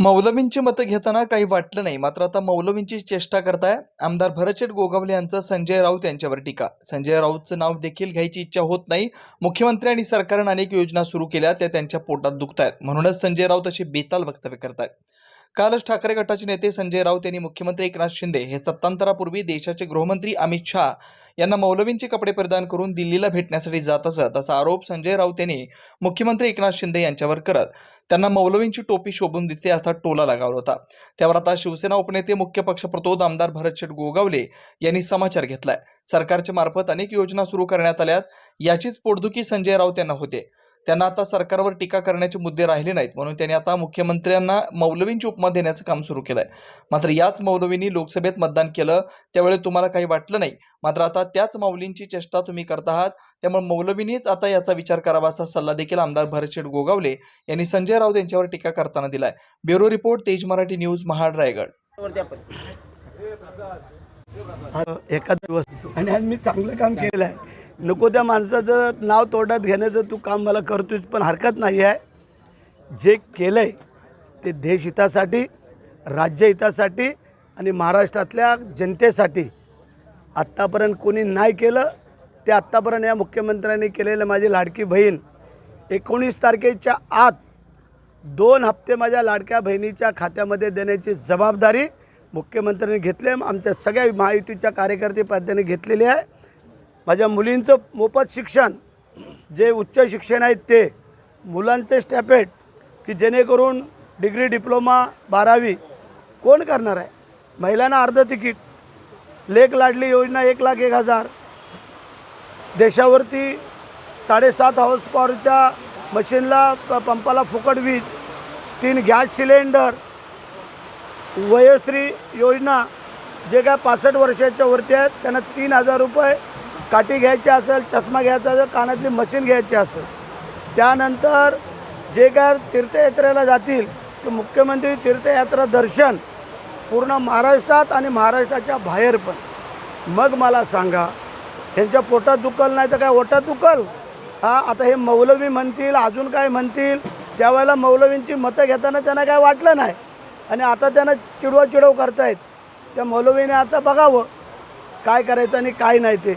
मौलवींची मतं घेताना काही वाटलं नाही. मात्र आता मौलवींची चेष्टा करताय. आमदार भरचेट गोगावले यांचं संजय राऊत यांच्यावर टीका. संजय राऊतचं नाव देखील घ्यायची इच्छा होत नाही. मुख्यमंत्री आणि सरकारनं अनेक योजना सुरू केल्या त्या त्यांच्या पोटात दुखतायत. म्हणूनच संजय राऊत असे बेताल वक्तव्य करतायत. कालच ठाकरे गटाचे नेते संजय राऊत यांनी मुख्यमंत्री एकनाथ शिंदे हे सत्तांतरापूर्वी देशाचे गृहमंत्री अमित शहा यांना मौलवींचे कपडे परिधान करून दिल्लीला भेटण्यासाठी जात असत असा आरोप संजय राऊत यांनी मुख्यमंत्री एकनाथ शिंदे यांच्यावर करत त्यांना मौलवींची टोपी शोभून दिसते असा टोला लगावला होता. त्यावर आता शिवसेना उपनेते मुख्य पक्षप्रतोद आमदार भरतशेठ गोगावले यांनी समाचार घेतलाय. सरकारच्या मार्फत अनेक योजना सुरू करण्यात आल्यात. याचीच पोटदुखी संजय राऊत यांना होते. त्यांना आता सरकारवर टीका करण्याचे मुद्दे राहिले नाहीत. म्हणून त्यांनी आता मुख्यमंत्र्यांना मौलवींची उपमा देण्याचं काम सुरू केलंय. मात्र याच मौलवींनी लोकसभेत मतदान केलं त्यावेळी तुम्हाला काही वाटलं नाही. मात्र आता त्याच मौलींची चेष्टा तुम्ही करत आहात. त्यामुळे मौलवींनीच आता याचा विचार करावा असा सल्ला देखील आमदार भरतशेठ गोगावले यांनी संजय राऊत यांच्यावर टीका करताना दिलाय. ब्युरो रिपोर्ट तेज मराठी न्यूज महाड रायगड. हा एका दिवस आणि आज मी चांगलं काम केलं आहे नको त्या माणसाचं नाव तोंडात घेण्याचं तू काम मला करतोयस पण हरकत नाही आहे. जे केलं आहे ते देशहितासाठी राज्यहितासाठी आणि महाराष्ट्रातल्या जनतेसाठी. आत्तापर्यंत कोणी नाही केलं ते आत्तापर्यंत या मुख्यमंत्र्यांनी केलेलं माझी लाडकी बहीण. एकोणीस तारखेच्या आत दोन हप्ते माझ्या लाडक्या बहिणीच्या खात्यामध्ये देण्याची जबाबदारी मुख्यमंत्र्यांनी घेतली आमच्या सगळ्या महायुतीच्या कार्यकर्ते पाद्यांनी घेतलेली आहे. माझ्या मुलींचं मोफत शिक्षण जे उच्च शिक्षण आहेत ते मुलांचे स्टॅपेट की जेणेकरून डिग्री डिप्लोमा बारावी कोण करणार आहे? महिलांना अर्ध तिकीट लेख लाडली योजना एक लाख एक हजार. देशावरती साडेसात हाऊस पॉवरच्या मशीनला प पंपाला फुकट वीज तीन गॅस सिलेंडर वयोश्री योजना जे काय पासष्ट वर्षाच्या वरती आहेत त्यांना तीन हजार रुपये काठी घ्यायची असेल चष्मा घ्यायचा असेल कानातली मशीन घ्यायची असेल. त्यानंतर जे काय तीर्थयात्रेला जातील ते मुख्यमंत्री तीर्थयात्रा दर्शन पूर्ण महाराष्ट्रात आणि महाराष्ट्राच्या बाहेर पण. मग मला सांगा त्यांच्या पोटात दुखल नाही तर काय ओटात दुखल? हा आता हे मौलवी म्हणतील अजून काय म्हणतील? त्यावेळेला मौलवींची मतं घेताना त्यांना काय वाटलं नाही. आणि आता त्यांना चिडवा चिडव करतायत. त्या मौलवीने आता बघावं काय करायचं आणि काय नाही ते.